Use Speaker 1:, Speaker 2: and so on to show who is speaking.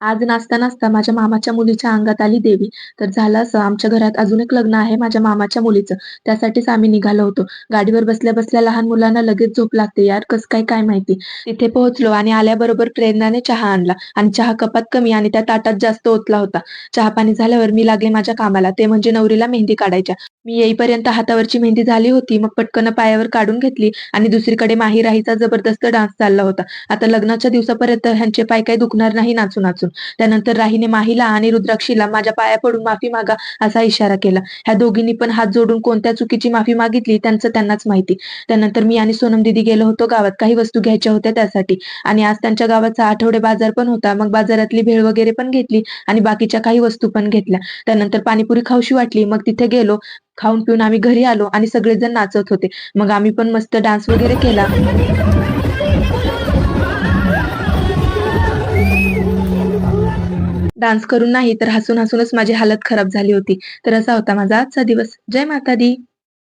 Speaker 1: आज नाचता नाचता माझ्या मामाच्या मुलीच्या अंगात आली देवी. तर झालं असं आमच्या घरात अजून एक लग्न आहे माझ्या मामाच्या मुलीचं. त्यासाठीच आम्ही निघालो होतो. गाडीवर बसल्या बसल्या लहान मुलांना लगेच झोप लागते. यार कस काय काय माहिती? तिथे पोहोचलो आणि आल्याबरोबर प्रेरणाने चहा आणला. आणि चहा कपात कमी आणि त्या ताटात जास्त ओतला होता. चहा पाणी झाल्यावर मी लागले माझ्या कामाला. ते म्हणजे नवरीला मेहंदी काढायच्या. मी येईपर्यंत हातावरची मेहंदी झाली होती. मग पटकन पायावर काढून घेतली आणि दुसरीकडे माही राहीचा जबरदस्त डान्स चालला होता. आता लग्नाच्या दिवसापर्यंत ह्यांचे पाय काही दुखणार नाही नाचून. त्यानंतर राहीने माहीला आणि रुद्राक्षीला माझ्या पाया पडून माफी मागा असा इशारा केला. ह्या दोघींनी पण हात जोडून कोणत्या चुकीची माफी मागितली त्यांचं त्यांनाच माहिती. त्यानंतर मी आणि सोनम दिदी गेलो होतो गावात. काही वस्तू घ्यायच्या होत्या त्यासाठी. आणि आज त्यांच्या गावाचा आठवडे बाजार पण होता. मग बाजारातली भेळ वगैरे पण घेतली आणि बाकीच्या काही वस्तू पण घेतल्या. त्यानंतर पाणीपुरी खाऊशी वाटली. मग तिथे गेलो. खाऊन पिऊन आम्ही घरी आलो आणि सगळेजण नाचत होते. मग आम्ही पण मस्त डान्स वगैरे केला. डान्स करून नाही तर हसून हसूनच माझी हालत खराब झाली होती. तर असा होता माझा आजचा दिवस. जय माता दी